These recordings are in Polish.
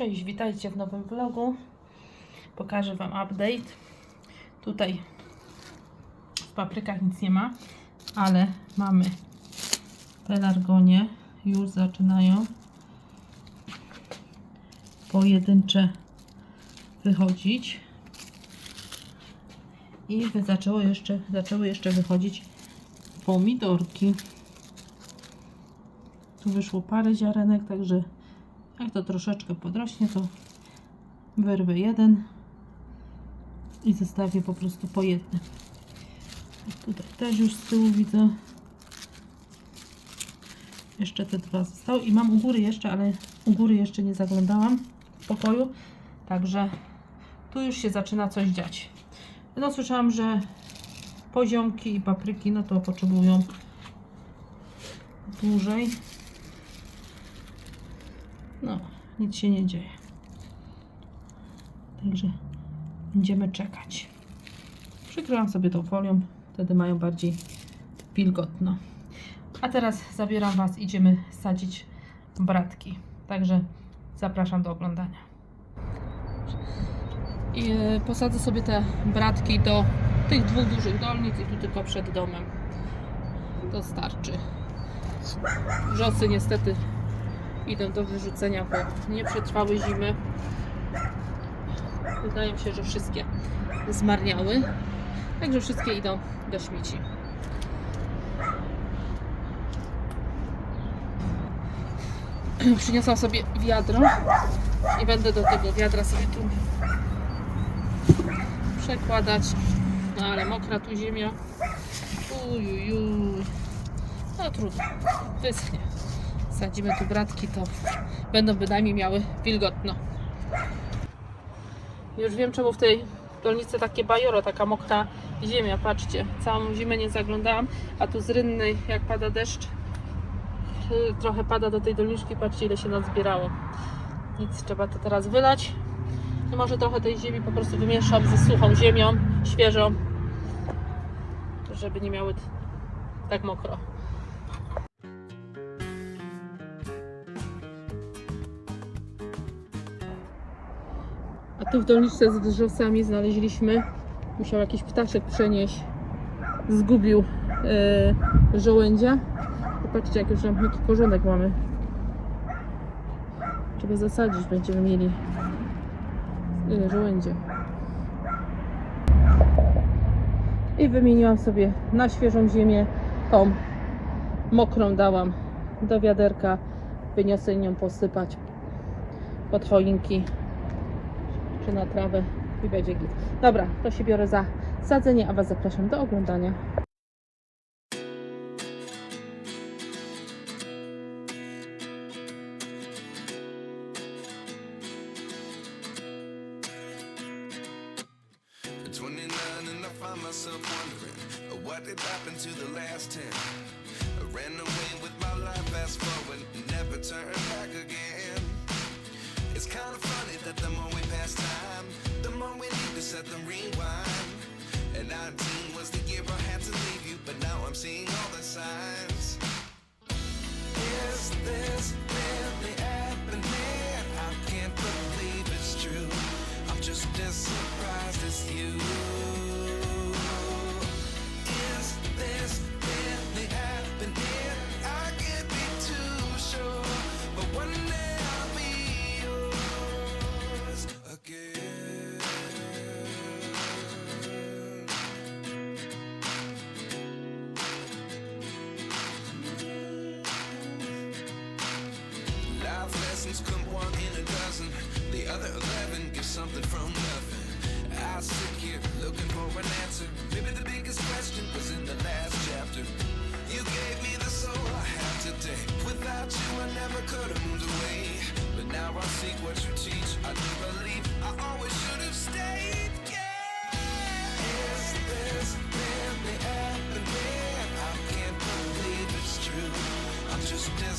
Cześć, witajcie w nowym vlogu. Pokażę Wam update. Tutaj w paprykach nic nie ma, ale mamy pelargonie. Już zaczynają pojedyncze wychodzić. I zaczęło jeszcze, zaczęły jeszcze wychodzić pomidorki. Tu wyszło parę ziarenek, także jak to troszeczkę podrośnie, to wyrwę jeden i zostawię po prostu po jednym. Tutaj też już z tyłu widzę. Jeszcze te dwa zostały i mam u góry jeszcze, ale u góry jeszcze nie zaglądałam w pokoju, także tu już się zaczyna coś dziać. No słyszałam, że poziomki i papryki, no to potrzebują dłużej. No, nic się nie dzieje. Także będziemy czekać. Przykryłam sobie tą folią, wtedy mają bardziej wilgotno. A teraz zabieram Was, idziemy sadzić bratki. Także zapraszam do oglądania. I e, posadzę sobie te bratki do tych dwóch dużych dolnic i tu tylko przed domem. To starczy. Wrzosy niestety idą do wyrzucenia, bo nie przetrwały zimy. Wydaje mi się, że wszystkie zmarniały. Także wszystkie idą do śmieci. Przyniosłam sobie wiadro i będę do tego wiadra sobie tu przekładać. No ale mokra tu ziemia. Ujujuj. No trudno. Wyschnie. Sadzimy tu bratki, to będą bynajmniej miały wilgotno. Już wiem czemu w tej dolnicy takie bajoro, taka mokra ziemia. Patrzcie, całą zimę nie zaglądałam, a tu z rynnej jak pada deszcz, trochę pada do tej dolniczki, patrzcie ile się nazbierało. Nic, trzeba to teraz wylać. No może trochę tej ziemi po prostu wymieszam ze suchą ziemią, świeżą, żeby nie miały tak mokro. A tu w dolniczce z wrzosami znaleźliśmy, musiał jakiś ptaszek przenieść, zgubił yy, żołędzia. Popatrzcie, jak już tam jaki porządek mamy. Trzeba zasadzić, będziemy mieli yy, żołędzie. I wymieniłam sobie na świeżą ziemię tą mokrą dałam do wiaderka. Wyniosę nią posypać pod choinki czy na trawę i będzie git. Dobra, to się biorę za sadzenie, a Was zapraszam do oglądania. At 29 and I find myself wondering what did happen to the last 10. I ran away with my life, fast forward, never turn back again. It's kind of funny that the more we pass time, set them rewind. And 19 was the year I had to leave you, but now I'm seeing all the signs. Is this really happening? I can't believe it's true. I'm just as surprised as you. I could have moved away. But now I seek what you teach. I do believe I always should have stayed. Yeah. Is this really happening? I can't believe it's true. I'm just as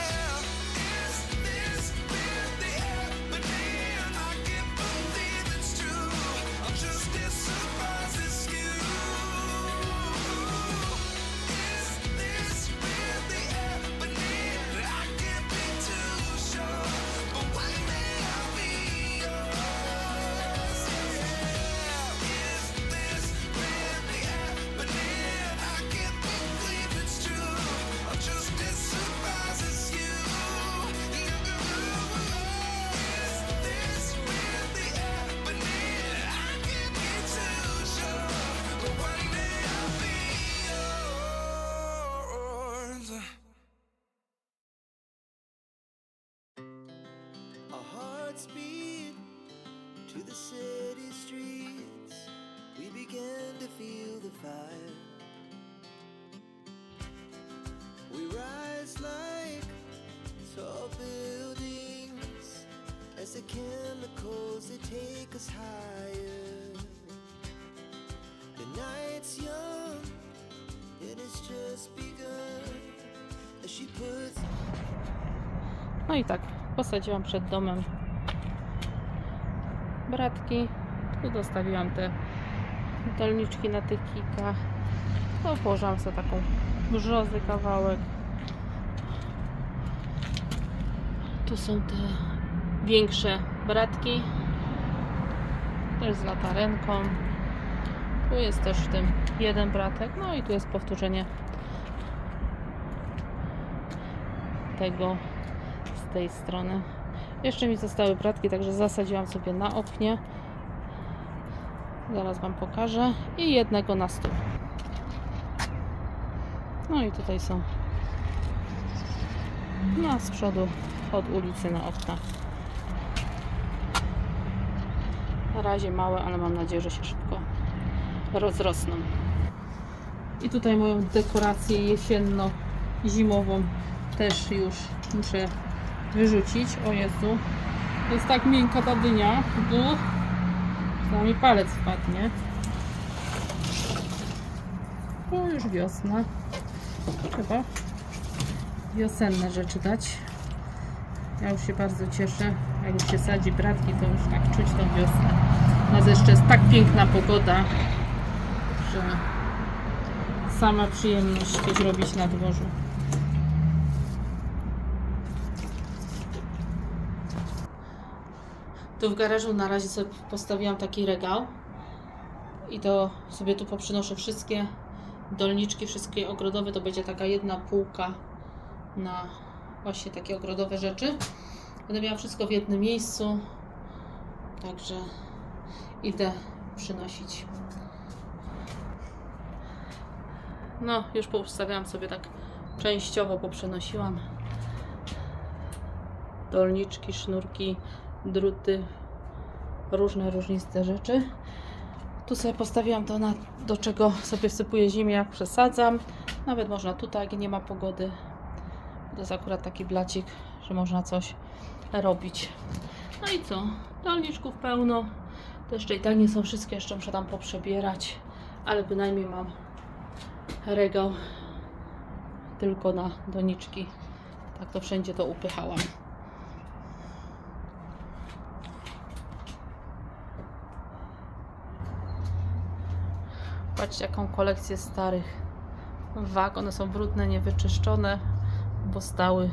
Us higher. The night's young, it has just begun. As she puts No i tak, posadziłam przed domem bratki. Tu dostawiłam te dolniczki na tych kikach. To położyłam sobie taką brzozy kawałek. Tu są te większe bratki. Też z latarenką. Tu jest też w tym jeden bratek. No i tu jest powtórzenie tego z tej strony. Jeszcze mi zostały bratki, także zasadziłam sobie na oknie. Zaraz Wam pokażę. I jednego na stół. No i tutaj są no, z przodu od ulicy na okna. Na razie małe, ale mam nadzieję, że się szybko rozrosną. I tutaj moją dekorację jesienno-zimową też już muszę wyrzucić. O Jezu, to jest tak miękka ta dynia. Buch, za mi palec wpadnie. To już wiosna. Trzeba wiosenne rzeczy dać. Ja już się bardzo cieszę. Jak się sadzi bratki, to już tak czuć tą wiosnę. U nas jeszcze jest tak piękna pogoda, że sama przyjemność coś robić na dworzu. Tu w garażu na razie sobie postawiłam taki regał i to sobie tu poprzynoszę wszystkie dolniczki, wszystkie ogrodowe. To będzie taka jedna półka na właśnie takie ogrodowe rzeczy. Będę miała wszystko w jednym miejscu, także idę przynosić. No, już poustawiałam sobie tak częściowo, poprzenosiłam dolniczki, sznurki, druty, różne różniste rzeczy. Tu sobie postawiłam to, na, do czego sobie wsypuję ziemię, jak przesadzam. Nawet można tutaj, jak nie ma pogody. To jest akurat taki blacik, że można coś robić. No i co? Dolniczków pełno. To jeszcze i tak nie są wszystkie, jeszcze muszę tam poprzebierać, ale bynajmniej mam regał tylko na doniczki. Tak to wszędzie to upychałam. Patrzcie, jaką kolekcję starych wag. One są brudne, niewyczyszczone, bo stały.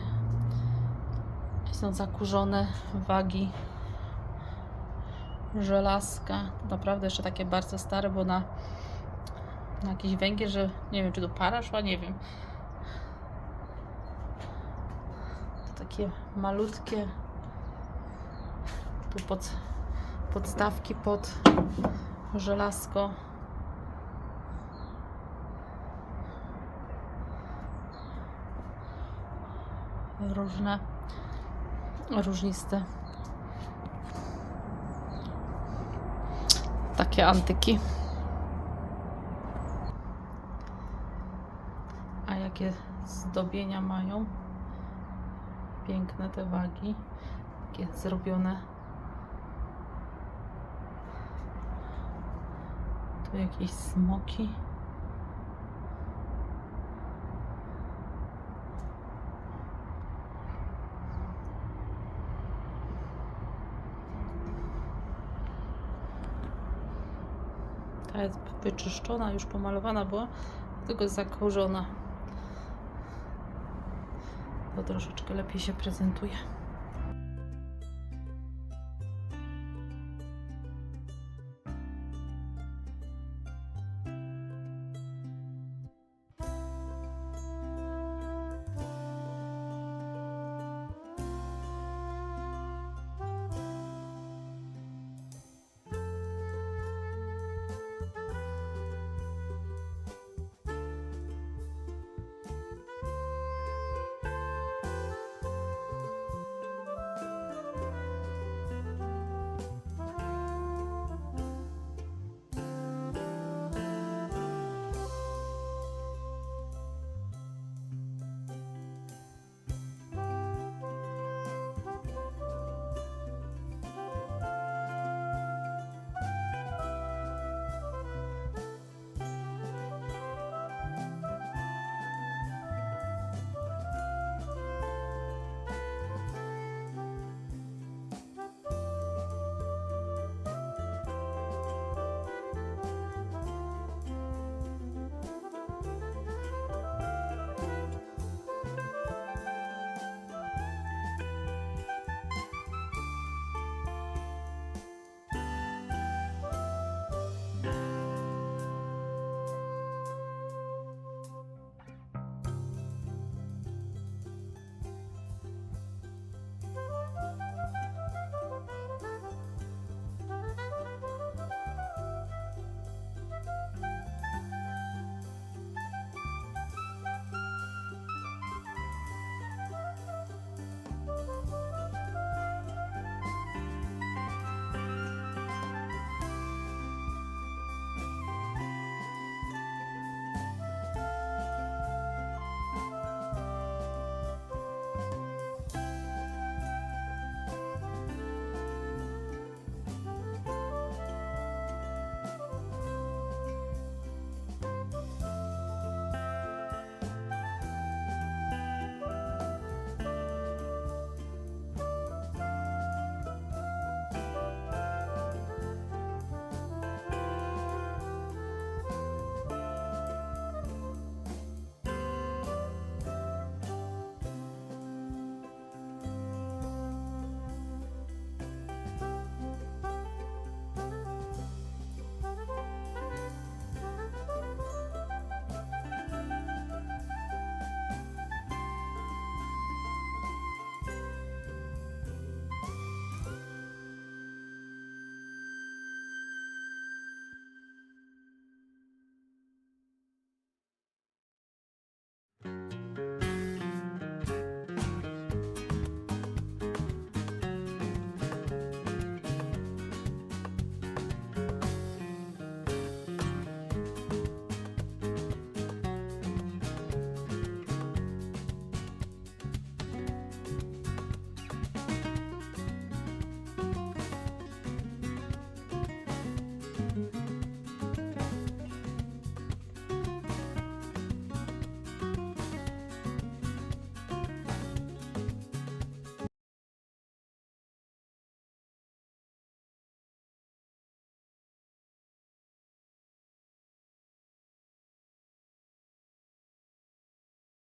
Są zakurzone wagi żelazka. Naprawdę jeszcze takie bardzo stare, bo na, na jakiś węgiel, że nie wiem, czy tu para szła, nie wiem. To takie malutkie. Tu pod, podstawki pod żelazko. różne różniste takie antyki a jakie zdobienia mają piękne te wagi takie zrobione. Tu jakieś smoki. Ta jest wyczyszczona, już pomalowana była, tylko zakorzona. To troszeczkę lepiej się prezentuje.